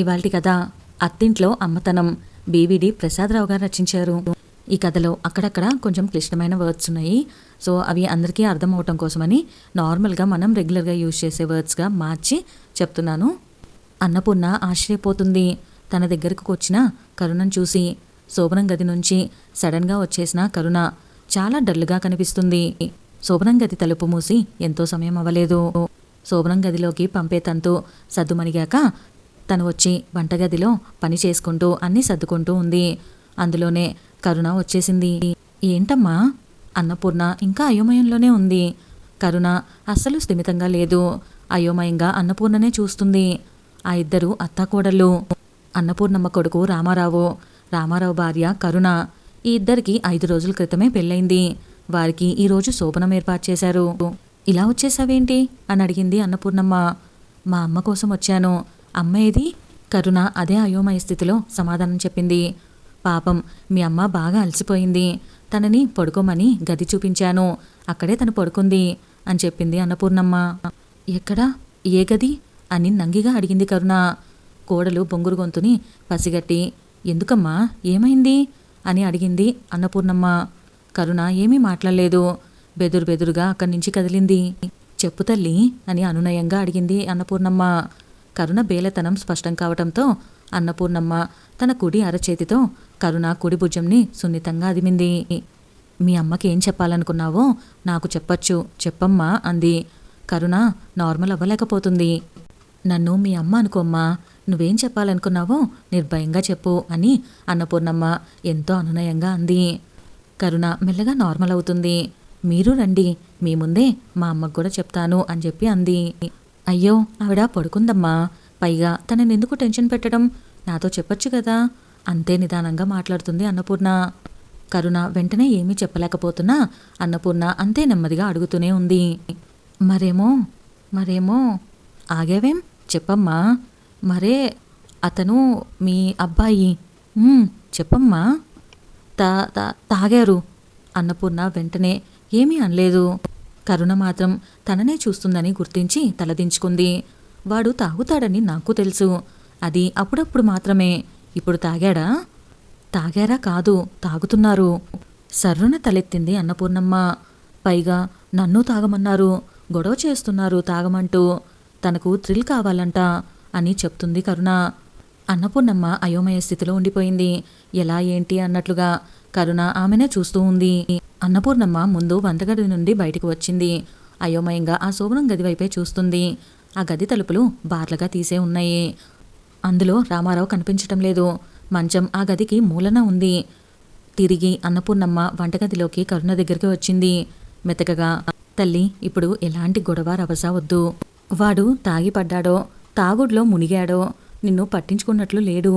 ఇవాల్టి కథ అత్తింట్లో అమ్మతనం. బీవీడి ప్రసాదరావు గారు రచించారు. ఈ కథలో అక్కడక్కడ కొంచెం క్లిష్టమైన వర్డ్స్ ఉన్నాయి. సో అవి అందరికీ అర్థం అవటం కోసమని నార్మల్గా మనం రెగ్యులర్గా యూజ్ చేసే వర్డ్స్గా మార్చి చెప్తున్నాను. అన్నపూర్ణ ఆశ్చర్యపోతుంది. తన దగ్గరకు వచ్చిన కరుణను చూసి శోభనం గది నుంచి సడన్గా వచ్చేసిన కరుణ చాలా డల్గా కనిపిస్తుంది. శోభనం గది తలుపు మూసి ఎంతో సమయం అవ్వలేదు. శోభనం గదిలోకి పంపే తంతు సద్దుమణిగాక తను వచ్చి వంటగదిలో పని చేసుకుంటూ అన్నీ సర్దుకుంటూ ఉంది. అందులోనే కరుణ వచ్చేసింది. ఏంటమ్మా? అన్నపూర్ణ ఇంకా అయోమయంలోనే ఉంది. కరుణ అస్సలు స్థిమితంగా లేదు. అయోమయంగా అన్నపూర్ణనే చూస్తుంది. ఆ ఇద్దరు అత్తాకోడళ్ళు. అన్నపూర్ణమ్మ కొడుకు రామారావు. రామారావు భార్య కరుణ. ఈ ఇద్దరికి ఐదు రోజుల క్రితమే పెళ్ళైంది వారికి ఈరోజు శోభనం ఏర్పాటు చేశారు. ఇలా వచ్చేసావేంటి? అని అడిగింది అన్నపూర్ణమ్మ మా అమ్మ కోసం వచ్చాను. అమ్మేది కరుణ అదే అయోమయ స్థితిలో సమాధానం చెప్పింది. పాపం మీ అమ్మ బాగా అలసిపోయింది. తనని పడుకోమని గది చూపించాను. అక్కడే తను పడుకుంది అని చెప్పింది అన్నపూర్ణమ్మ. ఎక్కడా? ఏ గది? అని నంగిగా అడిగింది కరుణ. కోడలు బొంగురు గొంతుని పసిగట్టి ఎందుకమ్మా? ఏమైంది? అని అడిగింది అన్నపూర్ణమ్మ. కరుణ ఏమీ మాట్లాడలేదు. బెదురు బెదురుగా అక్కడి నుంచి కదిలింది. చెప్పు తల్లి అని అనునయంగా అడిగింది అన్నపూర్ణమ్మ. కరుణ బేలతనం స్పష్టం కావటంతో అన్నపూర్ణమ్మ తన కుడి అరచేతితో కరుణ కుడి భుజంని సున్నితంగా అదిమింది. మీ అమ్మకి ఏం చెప్పాలనుకున్నావో నాకు చెప్పచ్చు చెప్పమ్మా అంది. కరుణ నార్మల్ అవ్వలేకపోతుంది నన్ను మీ అమ్మ అనుకోమ్మా నువ్వేం చెప్పాలనుకున్నావో నిర్భయంగా చెప్పు అని అన్నపూర్ణమ్మ ఎంతో అనునయంగా అంది. కరుణ మెల్లగా నార్మల్ అవుతుంది మీరు రండి మీ ముందే మా అమ్మకు కూడా చెప్తాను అని చెప్పి అంది. అయ్యో ఆవిడ పడుకుందమ్మా. పైగా తనని ఎందుకు టెన్షన్ పెట్టడం? నాతో చెప్పొచ్చు కదా. అంతే నిదానంగా మాట్లాడుతుంది అన్నపూర్ణ. కరుణ వెంటనే ఏమీ చెప్పలేకపోతున్నా అన్నపూర్ణ అంతే నెమ్మదిగా అడుగుతూనే ఉంది. మరేమో? మరేమో? ఆగావేం? చెప్పమ్మా. మరే అతను మీ అబ్బాయి. చెప్పమ్మా. తా తా- తాగారు. అన్నపూర్ణ వెంటనే ఏమీ అనలేదు. కరుణ మాత్రం తననే చూస్తుందని గుర్తించి తలదించుకుంది. వాడు తాగుతాడని నాకు తెలుసు. అది అప్పుడప్పుడు మాత్రమే. ఇప్పుడు తాగాడా? తాగారా కాదు తాగుతున్నారు. సర్రున తలెత్తింది అన్నపూర్ణమ్మ. పైగా నన్ను తాగమన్నారు. గొడవ చేస్తున్నారు తాగమంటూ. తనకు థ్రిల్ కావాలంట అని చెప్తుంది కరుణ. అన్నపూర్ణమ్మ అయోమయ స్థితిలో ఉండిపోయింది. ఎలా ఏంటి అన్నట్లుగా కరుణ ఆమెనే చూస్తూ ఉంది. అన్నపూర్ణమ్మ ముందు వంటగది నుండి బయటకు వచ్చింది. అయోమయంగా ఆ శోభనం గది వైపే చూస్తుంది. ఆ గది తలుపులు బార్లగా తీసే ఉన్నాయి. అందులో రామారావు కనిపించటం లేదు. మంచం ఆ గదికి మూలన ఉంది. తిరిగి అన్నపూర్ణమ్మ వంటగదిలోకి కరుణ దగ్గరికి వచ్చింది. మెతకగా తల్లి ఇప్పుడు ఎలాంటి గొడవ రభస వద్దు వాడు తాగిపడ్డాడో తాగుడులో తాగుడ్లో మునిగాడో నిన్ను పట్టించుకున్నట్లు లేడు.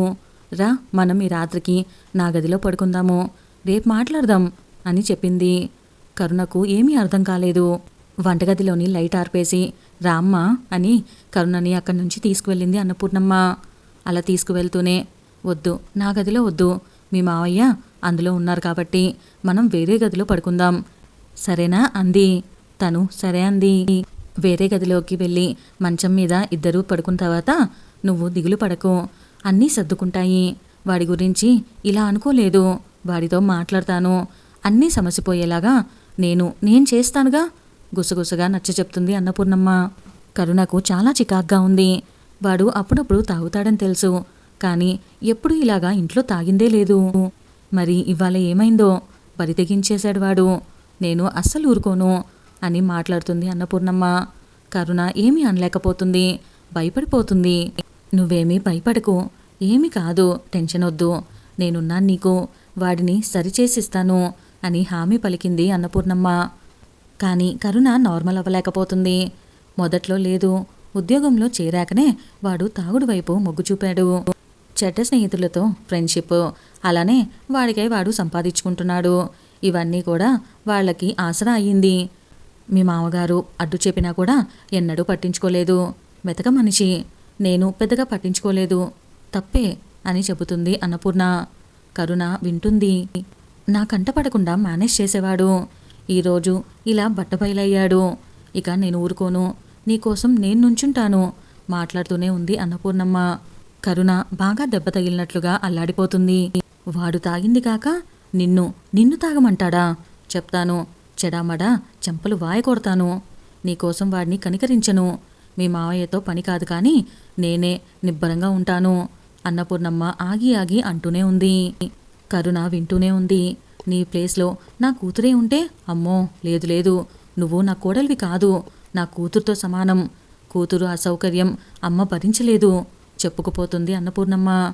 రా మనం ఈ రాత్రికి నా గదిలో పడుకుందాము. రేపు మాట్లాడదాం అని చెప్పింది. కరుణకు ఏమీ అర్థం కాలేదు. వంటగదిలోని లైట్ ఆర్పేసి రామ్మ అని కరుణని అక్కడి నుంచి తీసుకువెళ్ళింది అన్నపూర్ణమ్మ. అలా తీసుకువెళ్తూనే వద్దు నా గదిలో వద్దు. మీ మావయ్య అందులో ఉన్నారు కాబట్టి మనం వేరే గదిలో పడుకుందాం. సరేనా అంది. తను సరే అంది. వేరే గదిలోకి వెళ్ళి మంచం మీద ఇద్దరూ పడుకున్న తర్వాత నువ్వు దిగులు పడకు. అన్నీ సర్దుకుంటాయి. వాడి గురించి ఇలా అనుకోలేదు. వాడితో మాట్లాడతాను. అన్నీ సమసిపోయేలాగా నేను నేను చేస్తానుగా? గుసగుసగా నచ్చ చెప్తుంది అన్నపూర్ణమ్మ. కరుణకు చాలా చికాగ్గా ఉంది. వాడు అప్పుడప్పుడు తాగుతాడని తెలుసు. కానీ ఎప్పుడు ఇలాగా ఇంట్లో తాగిందే లేదు. మరి ఇవాళ ఏమైందో? బరి తెగించేశాడు వాడు. నేను అస్సలు ఊరుకోను అని మాట్లాడుతుంది అన్నపూర్ణమ్మ. కరుణ ఏమీ అనలేకపోతుంది. భయపడిపోతుంది. నువ్వేమీ భయపడకు. ఏమి కాదు. టెన్షన్ వద్దు. నేనున్నాను నీకు. వాడిని సరిచేసిస్తాను అని హామీ పలికింది అన్నపూర్ణమ్మ. కానీ కరుణ నార్మల్ అవ్వలేకపోతుంది. మొదట్లో లేదు. ఉద్యోగంలో చేరాకనే వాడు తాగుడు వైపు మొగ్గు చూపాడు. చెడ్డ స్నేహితులతో ఫ్రెండ్షిప్. అలానే వాడికై వాడు సంపాదించుకుంటున్నాడు. ఇవన్నీ కూడా వాళ్ళకి ఆసరా అయ్యింది. మీ మామగారు అడ్డు చెప్పినా కూడా ఎన్నడూ పట్టించుకోలేదు. మెతక మనిషి. నేను పెద్దగా పట్టించుకోలేదు. తప్పే అని చెబుతుంది అన్నపూర్ణ. కరుణ వింటుంది. నా కంట పడకుండా మేనేజ్ చేసేవాడు. ఈరోజు ఇలా బట్టబయలయ్యాడు. ఇక నేను ఊరుకోను. నీకోసం నేను నుంచుంటాను. మాట్లాడుతూనే ఉంది అన్నపూర్ణమ్మ. కరుణ బాగా దెబ్బ తగిలినట్లుగా అల్లాడిపోతుంది. వాడు తాగింది కాక నిన్ను నిన్ను తాగమంటాడా? చెప్తాను. చెడామడా చెంపలు వాయ కొడతాను నీకోసం వాడిని కనికరించను. మీ మావయ్యతో పని కాదు కానీ నేనే నిబ్బరంగా ఉంటాను. అన్నపూర్ణమ్మ ఆగి ఆగి అంటూనే ఉంది. కరుణ వింటూనే ఉంది. నీ ప్లేస్లో నా కూతురే ఉంటే అమ్మో లేదు లేదు. నువ్వు నా కోడలివి కాదు. నా కూతురుతో సమానం. కూతురు అసౌకర్యం అమ్మ భరించలేదు. చెప్పుకుపోతుంది అన్నపూర్ణమ్మ.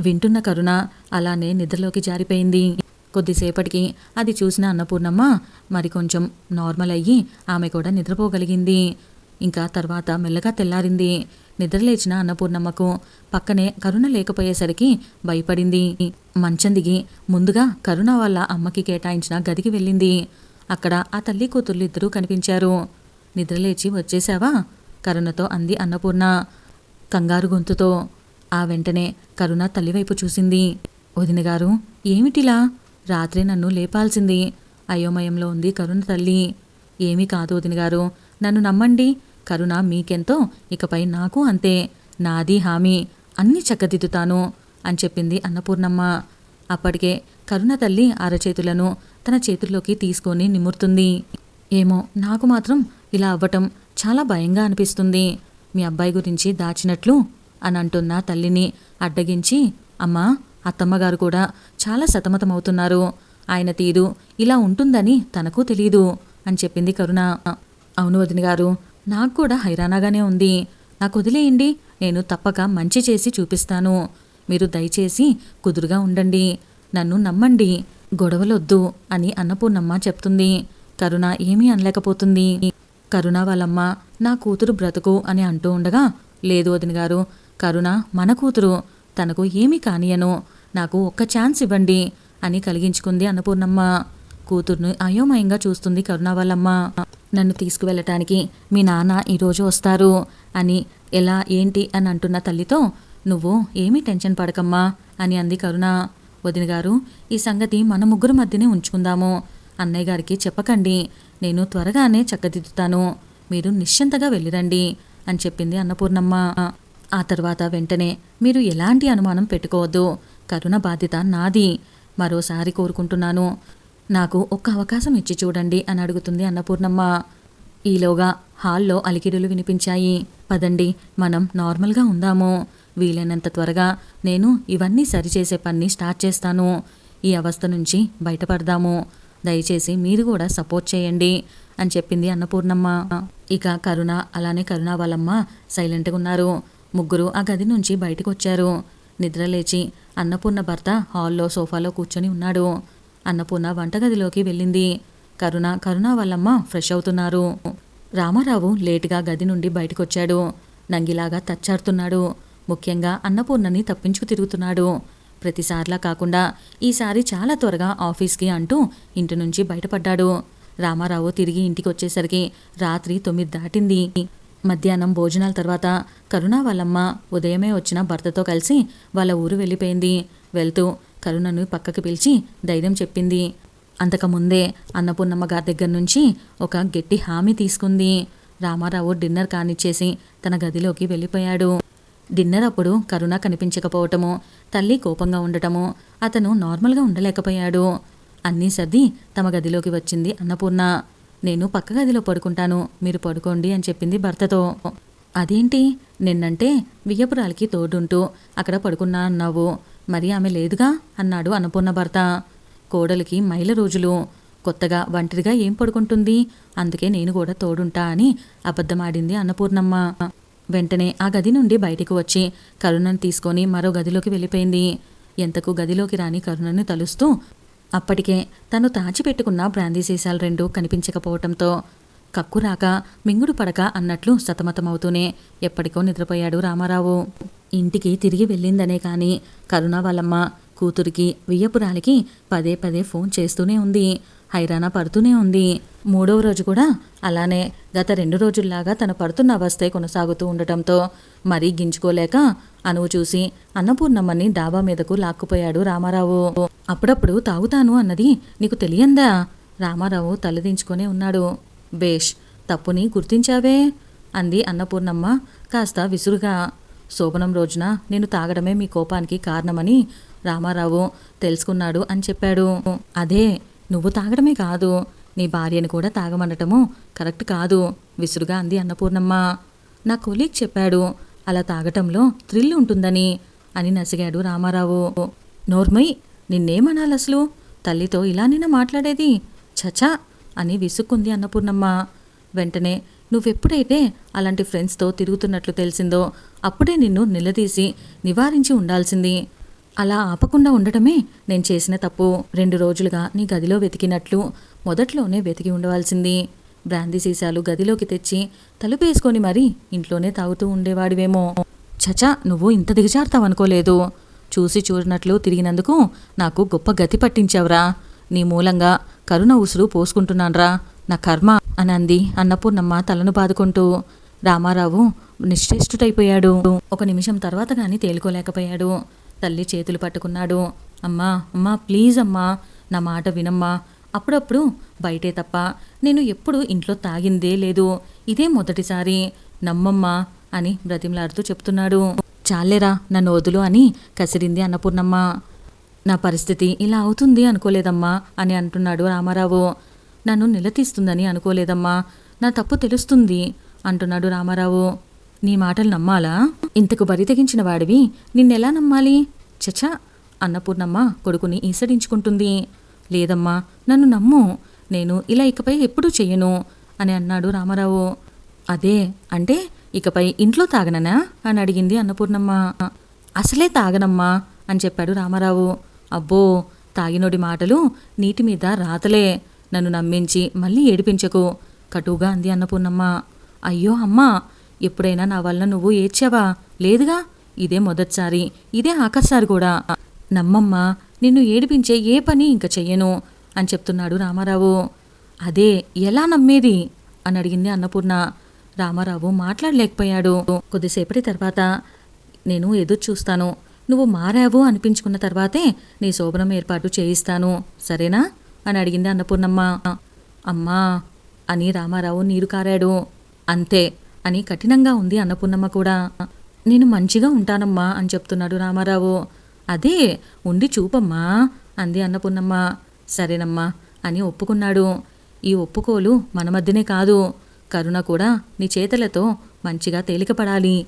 వింటున్న కరుణ అలానే నిద్రలోకి జారిపోయింది. కొద్దిసేపటికి అది చూసిన అన్నపూర్ణమ్మ మరి కొంచెం నార్మల్ అయ్యి ఆమె కూడా నిద్రపోగలిగింది. ఇంకా తర్వాత మెల్లగా తెల్లారింది. నిద్రలేచిన అన్నపూర్ణమ్మకు పక్కనే కరుణ లేకపోయేసరికి భయపడింది. మంచం దిగి ముందుగా కరుణ వాళ్ళ అమ్మకి కేటాయించిన గదికి వెళ్ళింది. అక్కడ ఆ తల్లి కూతుర్లు ఇద్దరూ కనిపించారు. నిద్రలేచి వచ్చేశావా? కరుణతో అంది అన్నపూర్ణ కంగారు గొంతుతో. ఆ వెంటనే కరుణ తల్లివైపు చూసింది. వదినగారు ఏమిటిలా? రాత్రి నన్ను లేపాల్సింది. అయోమయంలో ఉంది కరుణ తల్లి. ఏమీ కాదు వదినగారు నన్ను నమ్మండి. కరుణ మీకెంతో? ఇకపై నాకు అంతే. నాది హామీ. అన్ని చక్కదిద్దుతాను అని చెప్పింది అన్నపూర్ణమ్మ. అప్పటికే కరుణ తల్లి అరచేతులను తన చేతుల్లోకి తీసుకొని నిమురుతుంది. ఏమో నాకు మాత్రం ఇలా అవ్వటం చాలా భయంగా అనిపిస్తుంది. మీ అబ్బాయి గురించి దాచినట్లు అని అంటున్న తల్లిని అడ్డగించి అమ్మా అత్తమ్మగారు కూడా చాలా సతమతమవుతున్నారు. ఆయన తీరు ఇలా ఉంటుందని తనకు తెలీదు అని చెప్పింది కరుణ. అవును వదిన గారు నాకు కూడా హైరానాగానే ఉంది. నాకు వదిలేయండి నేను తప్పక మంచి చేసి చూపిస్తాను. మీరు దయచేసి కుదురుగా ఉండండి. నన్ను నమ్మండి. గొడవలొద్దు అని అన్నపూర్ణమ్మ చెప్తుంది. కరుణ ఏమీ అనలేకపోతుంది. కరుణ వాళ్ళమ్మ నా కూతురు బ్రతుకు అని అంటూ ఉండగా లేదు వదిన గారు కరుణ మన కూతురు తనకు ఏమీ కానియను నాకు ఒక్క ఛాన్స్ ఇవ్వండి అని కలిగించుకుంది అన్నపూర్ణమ్మ. కూతుర్ను అయోమయంగా చూస్తుంది కరుణ వాళ్ళమ్మ నన్ను తీసుకువెళ్ళటానికి మీ నాన్న ఈరోజు వస్తారు అని ఎలా ఏంటి అని అంటున్న తల్లితో నువ్వు ఏమీ టెన్షన్ పడకమ్మా అని అంది కరుణ. వదిన గారు ఈ సంగతి మన ముగ్గురు మధ్యనే ఉంచుకుందాము. అన్నయ్య గారికి చెప్పకండి నేను త్వరగానే చక్కదిద్దుతాను. మీరు నిశ్చింతగా వెళ్ళిరండి అని చెప్పింది అన్నపూర్ణమ్మ. ఆ తర్వాత వెంటనే మీరు ఎలాంటి అనుమానం పెట్టుకోవద్దు. కరుణ బాధ్యత నాది. మరోసారి కోరుకుంటున్నాను. నాకు ఒక్క అవకాశం ఇచ్చి చూడండి అని అడుగుతుంది అన్నపూర్ణమ్మ. ఈలోగా హాల్లో అలికిడులు వినిపించాయి. పదండి మనం నార్మల్గా ఉందాము. వీలైనంత త్వరగా నేను ఇవన్నీ సరిచేసే పని స్టార్ట్ చేస్తాను. ఈ అవస్థ నుంచి బయటపడదాము. దయచేసి మీరు కూడా సపోర్ట్ చేయండి అని చెప్పింది అన్నపూర్ణమ్మ. ఇక కరుణ అలానే కరుణ వాళ్ళమ్మ సైలెంట్గా ఉన్నారు. ముగ్గురు ఆ గది నుంచి బయటకు వచ్చారు నిద్రలేచి అన్నపూర్ణ భర్త హాల్లో సోఫాలో కూర్చొని ఉన్నాడు. అన్నపూర్ణ వంటగదిలోకి వెళ్ళింది. కరుణ కరుణ వాళ్ళమ్మ ఫ్రెష్ అవుతున్నారు. రామారావు లేటుగా గది నుండి బయటకొచ్చాడు. నంగిలాగా తచ్చాడుతున్నాడు. ముఖ్యంగా అన్నపూర్ణని తప్పించుకు తిరుగుతున్నాడు. ప్రతిసార్లా కాకుండా ఈసారి చాలా త్వరగా ఆఫీస్కి అంటూ ఇంటి నుంచి బయటపడ్డాడు. రామారావు తిరిగి ఇంటికి వచ్చేసరికి రాత్రి తొమ్మిది దాటింది. మధ్యాహ్నం భోజనాల తర్వాత కరుణ వాళ్ళమ్మ ఉదయమే వచ్చిన భర్తతో కలిసి వాళ్ళ ఊరు వెళ్ళిపోయింది. వెళ్తూ కరుణను పక్కకి పిలిచి ధైర్యం చెప్పింది. అంతకుముందే అన్నపూర్ణమ్మ గారి దగ్గర నుంచి ఒక గట్టి హామీ తీసుకుంది. రామారావు డిన్నర్ కానిచ్చేసి తన గదిలోకి వెళ్ళిపోయాడు. డిన్నర్ అప్పుడు కరుణ కనిపించకపోవటము తల్లి కోపంగా ఉండటము అతను నార్మల్గా ఉండలేకపోయాడు. అన్నీ సర్ది తమ గదిలోకి వచ్చింది అన్నపూర్ణ. నేను పక్క గదిలో పడుకుంటాను మీరు పడుకోండి అని చెప్పింది భర్తతో. అదేంటి? నిన్నంటే వియ్యపురాలకి తోడుంటూ అక్కడ పడుకున్నా అన్నావు. మరి ఆమె లేదుగా? అన్నాడు అన్నపూర్ణ భర్త. కోడలికి మైల రోజులు. కొత్తగా ఒంటరిగా ఏం పడుకుంటుంది? అందుకే నేను కూడా తోడుంటా అని అబద్ధమాడింది అన్నపూర్ణమ్మ. వెంటనే ఆ గది నుండి బయటకు వచ్చి కరుణను తీసుకొని మరో గదిలోకి వెళ్ళిపోయింది. ఎంతకు గదిలోకి రాని కరుణను తలుస్తూ అప్పటికే తను తాచిపెట్టుకున్న బ్రాందీ సీసాలు రెండు కనిపించకపోవటంతో కక్కు రాక మింగుడు పడక అన్నట్లు సతమతమవుతూనే ఎప్పటికో నిద్రపోయాడు రామారావు. ఇంటికి తిరిగి వెళ్ళిందనే కానీ కరుణ వాళ్ళమ్మ కూతురికి వియ్యపురాలికి పదే పదే ఫోన్ చేస్తూనే ఉంది. హైరాణ పడుతూనే ఉంది. మూడవ రోజు కూడా అలానే గత రెండు రోజుల్లాగా తన పడుతున్న అవస్థే కొనసాగుతూ ఉండటంతో మరీ గింజుకోలేక అనువు చూసి అన్నపూర్ణమ్మని డాబా మీదకు లాక్కుపోయాడు రామారావు. అప్పుడప్పుడు తాగుతాను అన్నది నీకు తెలియందా? రామారావు తలదించుకొనే ఉన్నాడు. బేష్ తప్పుని గుర్తించావే? అంది అన్నపూర్ణమ్మ కాస్త విసురుగా. శోభనం రోజున నేను తాగడమే మీ కోపానికి కారణమని రామారావు తెలుసుకున్నాడు అని చెప్పాడు. అదే నువ్వు తాగడమే కాదు నీ భార్యను కూడా తాగమనటము కరెక్ట్ కాదు విసురుగా అంది అన్నపూర్ణమ్మ. నా కొలీగ్ చెప్పాడు అలా తాగటంలో థ్రిల్ ఉంటుందని అని నసిగాడు రామారావు. నోర్మయ్ నిన్నేమనాలి అసలు తల్లితో ఇలా నిన్న మాట్లాడేది? చచా అని విసుక్కుంది అన్నపూర్ణమ్మ. వెంటనే నువ్వెప్పుడైతే అలాంటి ఫ్రెండ్స్తో తిరుగుతున్నట్లు తెలిసిందో అప్పుడే నిన్ను నిలదీసి నివారించి ఉండాల్సింది. అలా ఆపకుండా ఉండటమే నేను చేసిన తప్పు. రెండు రోజులుగా నీ గదిలో వెతికినట్లు మొదట్లోనే వెతికి ఉండవలసింది. బ్రాందీ సీసాలు గదిలోకి తెచ్చి తలుపేసుకొని మరీ ఇంట్లోనే తాగుతూ ఉండేవాడివేమో. చచా నువ్వు ఇంత దిగజారుతావనుకోలేదు. చూసి చూడనట్లు తిరిగినందుకు నాకు గొప్ప గతి పట్టించావురా. నీ మూలంగా కరుణ ఉసురు పోసుకుంటున్నాన్రా. నా కర్మ అని అంది అన్నపూర్ణమ్మ తలను బాదుకుంటూ రామారావు నిశ్చేష్టుటైపోయాడు ఒక నిమిషం తర్వాత గాని తేలుకోలేకపోయాడు. తల్లి చేతులు పట్టుకున్నాడు. అమ్మా అమ్మా ప్లీజ్ అమ్మా నా మాట వినమ్మా. అప్పుడప్పుడు బయటే తప్ప నేను ఎప్పుడు ఇంట్లో తాగిందే లేదు. ఇదే మొదటిసారి నమ్మమ్మా అని బ్రతిమలాడుతూ చెప్తున్నాడు. చాలేరా నన్ను వదులు అని కసిరింది అన్నపూర్ణమ్మ. నా పరిస్థితి ఇలా అవుతుంది అనుకోలేదమ్మా అని అంటున్నాడు రామారావు. నన్ను నిలదీస్తుందని అనుకోలేదమ్మా. నా తప్పు తెలుస్తుంది అంటున్నాడు రామారావు. నీ మాటలు నమ్మాలా? ఇంతకు బరి తెగించిన వాడివి. నిన్నెలా నమ్మాలి? చచా అన్నపూర్ణమ్మ కొడుకుని ఈసడించుకుంటుంది. లేదమ్మా నన్ను నమ్ము. నేను ఇలా ఇకపై ఎప్పుడూ చెయ్యను అని అన్నాడు రామారావు. అదే అంటే ఇకపై ఇంట్లో తాగననా? అని అడిగింది అన్నపూర్ణమ్మ. అసలే తాగనమ్మా అని చెప్పాడు రామారావు. అబ్బో తాగినోడి మాటలు నీటి మీద రాతలే. నన్ను నమ్మించి మళ్ళీ ఏడిపించకు. కటువుగా అంది అన్నపూర్ణమ్మ. అయ్యో అమ్మా ఎప్పుడైనా నా వల్ల నువ్వు ఏడ్చావా? లేదుగా ఇదే మొదటిసారి ఇదే ఆఖరిసారి కూడా. నమ్మమ్మా నిన్ను ఏడిపించే ఏ పని ఇంక చెయ్యను అని చెప్తున్నాడు రామారావు. అదే ఎలా నమ్మేది? అని అడిగింది అన్నపూర్ణ. రామారావు మాట్లాడలేకపోయాడు. కొద్దిసేపటి తర్వాత నేను ఎదురు చూస్తాను. నువ్వు మారావు అనిపించుకున్న తర్వాతే నీ శోభనం ఏర్పాటు చేయిస్తాను సరేనా? అని అడిగింది అన్నపూర్ణమ్మ. అమ్మా అని రామారావు నీరు కారాడు. అంతే అని కఠినంగా ఉంది అన్నపూర్ణమ్మ కూడా. నేను మంచిగా ఉంటానమ్మా అని చెప్తున్నాడు రామారావు. అదే ఉండి చూపమ్మా అంది అన్నపూర్ణమ్మ. సరేనమ్మా అని ఒప్పుకున్నాడు. ఈ ఒప్పుకోలు మన మధ్యనే కాదు. కరుణ కూడా నీ చేతలతో మంచిగా తేలికపడాలి.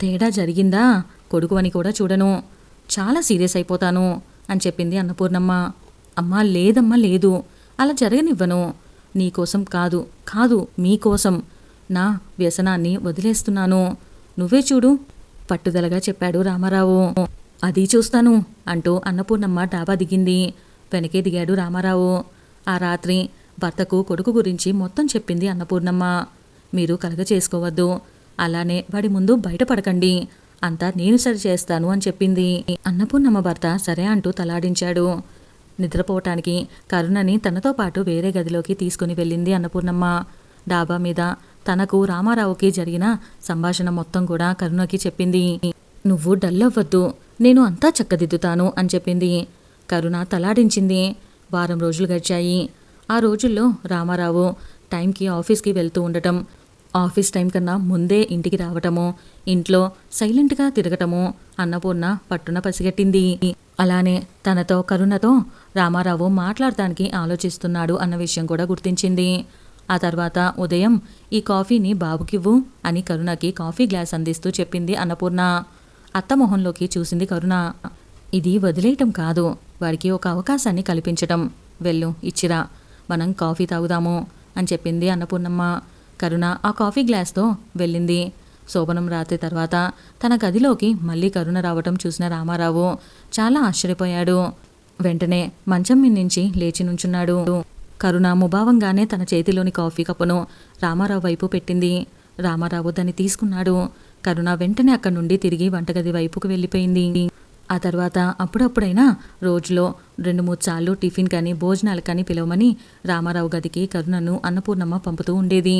తేడా జరిగిందా? కొడుకు అని కూడా చూడను. చాలా సీరియస్ అయిపోతాను అని చెప్పింది అన్నపూర్ణమ్మ. అమ్మా లేదమ్మా లేదు. అలా జరగనివ్వను. నీకోసం కాదు కాదు మీకోసం నా వ్యసనాన్ని వదిలేస్తున్నాను. నువ్వే చూడు పట్టుదలగా చెప్పాడు రామారావు. అది చూస్తాను అంటూ అన్నపూర్ణమ్మ డాబా దిగింది. వెనకే దిగాడు రామారావు. ఆ రాత్రి భర్తకు కొడుకు గురించి మొత్తం చెప్పింది అన్నపూర్ణమ్మ. మీరు కలగ చేసుకోవద్దు. అలానే వాడి ముందు బయటపడకండి. అంతా నేను సరి చేస్తాను అని చెప్పింది. అన్నపూర్ణమ్మ భర్త సరే అంటూ తలాడించాడు. నిద్రపోవటానికి కరుణని తనతో పాటు వేరే గదిలోకి తీసుకుని వెళ్ళింది అన్నపూర్ణమ్మ. డాబా మీద తనకు రామారావుకి జరిగిన సంభాషణ మొత్తం కూడా కరుణకి చెప్పింది. నువ్వు డల్ అవ్వద్దు. నేను అంతా చక్కదిద్దుతాను అని చెప్పింది. కరుణ తలాడించింది. వారం రోజులు గడిచాయి. ఆ రోజుల్లో రామారావు టైంకి ఆఫీస్కి వెళ్తూ ఉండటం ఆఫీస్ టైం కన్నా ముందే ఇంటికి రావటము ఇంట్లో సైలెంట్గా తిరగటము అన్నపూర్ణ పట్టున పసిగట్టింది. అలానే తనతో కరుణతో రామారావు మాట్లాడటానికి ఆలోచిస్తున్నాడు అన్న విషయం కూడా గుర్తించింది. ఆ తర్వాత ఉదయం ఈ కాఫీని బాబుకివ్వు అని కరుణకి కాఫీ గ్లాస్ అందిస్తూ చెప్పింది అన్నపూర్ణ అత్త మొహంలోకి చూసింది కరుణ. ఇది వదిలేయటం కాదు. వాడికి ఒక అవకాశాన్ని కల్పించటం. వెళ్ళు ఇచ్చిరా. మనం కాఫీ తాగుదాము అని చెప్పింది అన్నపూర్ణమ్మ కరుణ ఆ కాఫీ గ్లాస్తో వెళ్ళింది. శోభనం రాత్రి తర్వాత తన గదిలోకి మళ్ళీ కరుణ రావటం చూసిన రామారావు చాలా ఆశ్చర్యపోయాడు. వెంటనే మంచం మీద నుంచి లేచి నుంచున్నాడు. కరుణ ముభావంగానే తన చేతిలోని కాఫీ కప్పును రామారావు వైపు పెట్టింది. రామారావు దాన్ని తీసుకున్నాడు. కరుణ వెంటనే అక్కడి నుండి తిరిగి వంటగది వైపుకు వెళ్ళిపోయింది. ఆ తర్వాత అప్పుడప్పుడైనా రోజులో రెండు మూడు సార్లు టిఫిన్ కానీ భోజనాలు కానీ పిలవమని రామారావు గదికి కరుణను అన్నపూర్ణమ్మ పంపుతూ ఉండేది.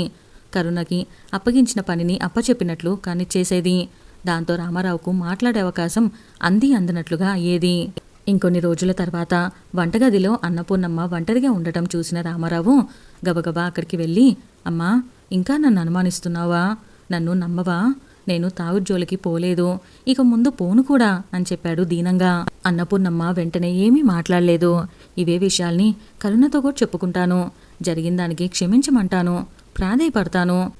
కరుణకి అప్పగించిన పనిని అప్పచెప్పినట్లు కానిచ్చేసేది. దాంతో రామారావుకు మాట్లాడే అవకాశం అంది అందనట్లుగా అయ్యేది. ఇంకొన్ని రోజుల తర్వాత వంటగదిలో అన్నపూర్ణమ్మ ఒంటరిగా ఉండటం చూసిన రామారావు గబగబా అక్కడికి వెళ్ళి అమ్మా ఇంకా నన్ను అనుమానిస్తున్నావా? నన్ను నమ్మవా? నేను తాగుడు పోలేదు. ఇక ముందు పోను కూడా అని చెప్పాడు దీనంగా. అన్నపూర్ణమ్మ వెంటనే ఏమీ మాట్లాడలేదు. ఇవే విషయాల్ని కరుణతో కూడా చెప్పుకుంటాను. జరిగిన దానికి క్షమించమంటాను. ప్రాధేయపడతాను.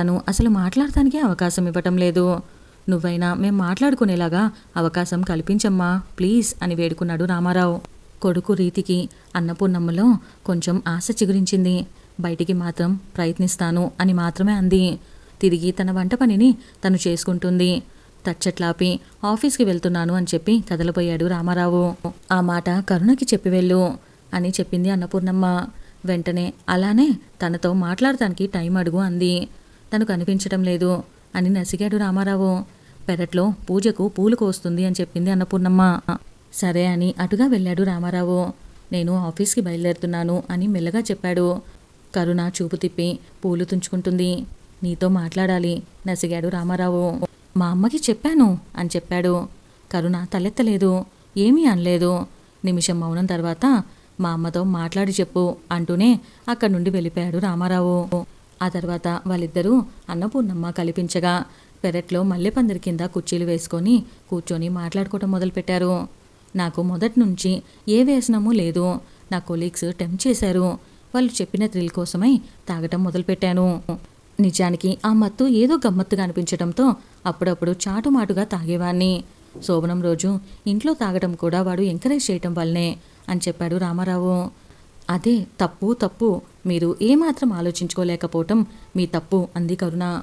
తను అసలు మాట్లాడటానికే అవకాశం ఇవ్వటం లేదు. నువ్వైనా మేం మాట్లాడుకునేలాగా అవకాశం కల్పించమ్మా ప్లీజ్ అని వేడుకున్నాడు రామారావు. కొడుకు రీతికి అన్నపూర్ణమ్మలో కొంచెం ఆశ చిగురించింది. బయటికి మాత్రం ప్రయత్నిస్తాను అని మాత్రమే అంది. తిరిగి తన వంట పనిని తను చేసుకుంటుంది. తచ్చట్లాపి ఆఫీస్కి వెళ్తున్నాను అని చెప్పి కదలపోయాడు రామారావు. ఆ మాట కరుణకి చెప్పి వెళ్ళు అని చెప్పింది అన్నపూర్ణమ్మ. వెంటనే అలానే తనతో మాట్లాడటానికి టైం అడుగు అంది. తను కనిపించడం లేదు. అని నసిగాడు రామారావు. పెరట్లో పూజకు పూలు కోస్తుంది అని చెప్పింది అన్నపూర్ణమ్మ. సరే అని అటుగా వెళ్ళాడు రామారావు. నేను ఆఫీస్కి బయలుదేరుతున్నాను అని మెల్లగా చెప్పాడు. కరుణ చూపు తిప్పి పూలు తుంచుకుంటుంది. నీతో మాట్లాడాలి నసిగాడు రామారావు. మా అమ్మకి చెప్పాను అని చెప్పాడు. కరుణ తలెత్తలేదు. ఏమీ అనలేదు. నిమిషం మౌనం తర్వాత మా అమ్మతో మాట్లాడి చెప్పు అంటూనే అక్కడి నుండి వెళ్ళిపోయాడు రామారావు. ఆ తర్వాత వాళ్ళిద్దరూ అన్నపూర్ణమ్మ కల్పించగా పెరట్లో మల్లెపందిరి కింద కుర్చీలు వేసుకొని కూర్చొని మాట్లాడుకోవటం మొదలుపెట్టారు. నాకు మొదటి నుంచి ఏ వ్యసనమూ లేదు. నా కొలీగ్స్ టెంప్ చేశారు. వాళ్ళు చెప్పిన థ్రిల్ కోసమై తాగటం మొదలుపెట్టాను. నిజానికి ఆ మత్తు ఏదో గమ్మత్తుగా అనిపించడంతో అప్పుడప్పుడు చాటుమాటుగా తాగేవాణ్ణి. శోభనం రోజు ఇంట్లో తాగటం కూడా వాడు ఎంకరేజ్ చేయటం వల్లనే అని చెప్పాడు రామారావు. అదే తప్పు తప్పు. మీరు ఏమాత్రం ఆలోచించుకోలేకపోవటం మీ తప్పు అంది కరుణ.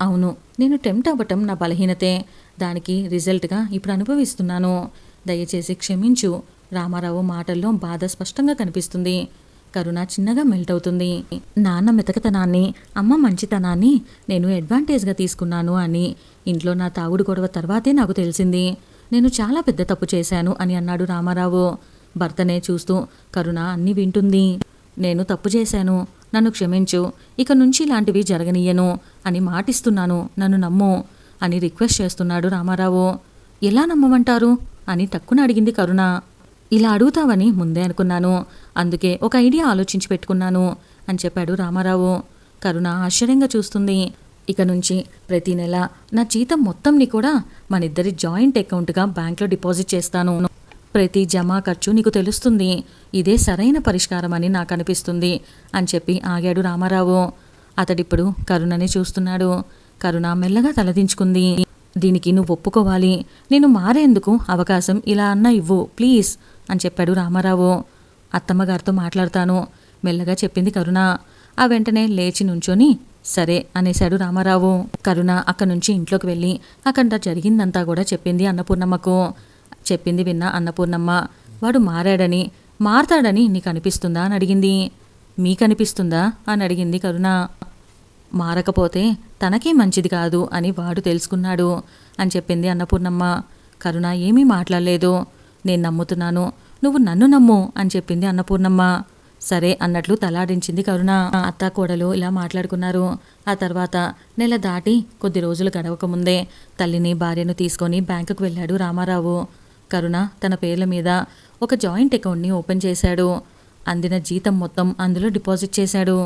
అవును నేను టెంప్ట్ అవ్వటం నా బలహీనతే. దానికి రిజల్ట్గా ఇప్పుడు అనుభవిస్తున్నాను. దయచేసి క్షమించు. రామారావు మాటల్లో బాధ స్పష్టంగా కనిపిస్తుంది. కరుణ చిన్నగా మెల్ట్ అవుతుంది. నాన్న మెతకతనాన్ని అమ్మ మంచితనాన్ని నేను అడ్వాంటేజ్గా తీసుకున్నాను అని ఇంట్లో నా తాగుడు గొడవ తర్వాతే నాకు తెలిసింది. నేను చాలా పెద్ద తప్పు చేశాను అని అన్నాడు రామారావు. భర్తనే చూస్తూ కరుణ అన్నీ వింటుంది. నేను తప్పు చేశాను. నన్ను క్షమించు. ఇక నుంచి ఇలాంటివి జరగనీయను అని మాటిస్తున్నాను. నన్ను నమ్ము అని రిక్వెస్ట్ చేస్తున్నాడు రామారావు. ఎలా నమ్మమంటారు? అని టక్కున అడిగింది కరుణ. ఇలా అడుగుతావని ముందే అనుకున్నాను. అందుకే ఒక ఐడియా ఆలోచించి పెట్టుకున్నాను అని చెప్పాడు రామారావు. కరుణ ఆశ్చర్యంగా చూస్తుంది. ఇక నుంచి ప్రతి నెల నా జీతం మొత్తంని కూడా మనిద్దరి జాయింట్ అకౌంట్గా బ్యాంక్లో డిపాజిట్ చేస్తాను. ప్రతి జమా ఖర్చు నీకు తెలుస్తుంది. ఇదే సరైన పరిష్కారం అని నాకు అనిపిస్తుంది అని చెప్పి ఆగాడు రామారావు. అతడిప్పుడు కరుణని చూస్తున్నాడు. కరుణ మెల్లగా తలదించుకుంది దీనికి నువ్వు ఒప్పుకోవాలి. నేను మారేందుకు అవకాశం ఇలా అన్న ఇవ్వు ప్లీజ్ అని చెప్పాడు రామారావు. అత్తమ్మగారితో మాట్లాడతాను. మెల్లగా చెప్పింది కరుణ. ఆ వెంటనే లేచి నుంచొని సరే అనేశాడు రామారావు. కరుణ అక్కడి నుంచి ఇంట్లోకి వెళ్ళి అక్కడ జరిగిందంతా కూడా చెప్పింది అన్నపూర్ణమ్మకు. చెప్పింది విన్న అన్నపూర్ణమ్మ. వాడు మారాడని మారతాడని నీకు అనిపిస్తుందా అని అడిగింది. మీకనిపిస్తుందా? అని అడిగింది కరుణ. మారకపోతే తనకే మంచిది కాదు అని వాడు తెలుసుకున్నాడు అని చెప్పింది అన్నపూర్ణమ్మ. కరుణ ఏమీ మాట్లాడలేదు. నేను నమ్ముతున్నాను. నువ్వు నన్ను నమ్ము అని చెప్పింది అన్నపూర్ణమ్మ. సరే అన్నట్లు తలాడించింది కరుణ. అత్త కోడలు ఇలా మాట్లాడుకున్నారు. ఆ తర్వాత నెల దాటి కొద్ది రోజులు గడవక ముందే తల్లిని భార్యను తీసుకొని బ్యాంకుకు వెళ్ళాడు రామారావు. కరుణ తన పేర్ల మీద ఒక జాయింట్ అకౌంట్ని ఓపెన్ చేశాడు. అందిన జీతం మొత్తం అందులో డిపాజిట్ చేశాడు.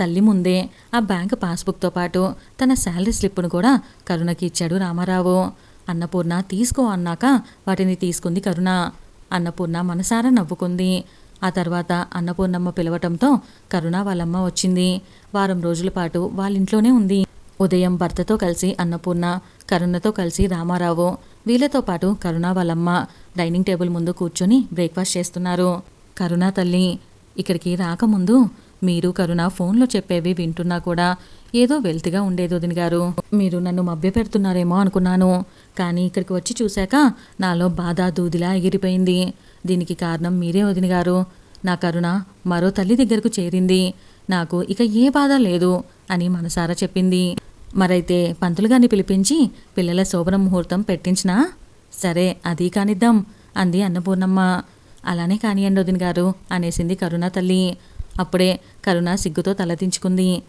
తల్లి ముందే ఆ బ్యాంక్ పాస్బుక్తో పాటు తన శాలరీ స్లిప్ను కూడా కరుణకి ఇచ్చాడు రామారావు. అన్నపూర్ణ తీసుకో అన్నాక వాటిని తీసుకుంది కరుణ. అన్నపూర్ణ మనసారా నవ్వుకుంది. ఆ తర్వాత అన్నపూర్ణమ్మ పిలవటంతో కరుణ వాళ్ళమ్మ వచ్చింది. వారం రోజుల పాటు వాళ్ళింట్లోనే ఉంది. ఉదయం భర్తతో కలిసి అన్నపూర్ణ కరుణతో కలిసి రామారావు వీళ్ళతో పాటు కరుణ వాళ్ళమ్మ డైనింగ్ టేబుల్ ముందు కూర్చొని బ్రేక్ఫాస్ట్ చేస్తున్నారు. కరుణ తల్లి ఇక్కడికి రాకముందు మీరు కరుణ ఫోన్లో చెప్పేవి వింటున్నా కూడా ఏదో వెల్తిగా ఉండేది వదిన గారు. మీరు నన్ను మభ్యపెడుతున్నారేమో అనుకున్నాను. కానీ ఇక్కడికి వచ్చి చూశాక నాలో బాధ దూదిలా ఎగిరిపోయింది. దీనికి కారణం మీరే వదిన గారు. నా కరుణ మరో తల్లి దగ్గరకు చేరింది. నాకు ఇక ఏ బాధ లేదు అని మనసారా చెప్పింది. మరైతే పంతులుగాన్ని పిలిపించి పిల్లల శోభన ముహూర్తం పెట్టించినా సరే అది కానిద్దాం అంది అన్నపూర్ణమ్మ. అలానే కానియండి వదిన గారు అనేసింది కరుణ తల్లి. అప్పుడే కరుణ సిగ్గుతో తలదించుకుంది.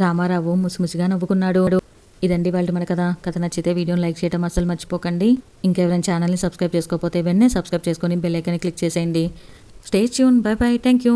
రామారావు ముసిముసిగా నవ్వుకున్నాడు. ఇదండి వాళ్ళు మన కదా కథ నచ్చితే వీడియోని లైక్ చేయడం అసలు మర్చిపోకండి. ఇంకెవరైనా ఛానల్ని సబ్స్క్రైబ్ చేసుకోకపోతే వెంటనే సబ్స్క్రైబ్ చేసుకొని బెల్ ఐకాన్ని క్లిక్ చేసేయండి. Stay tune bye bye thank you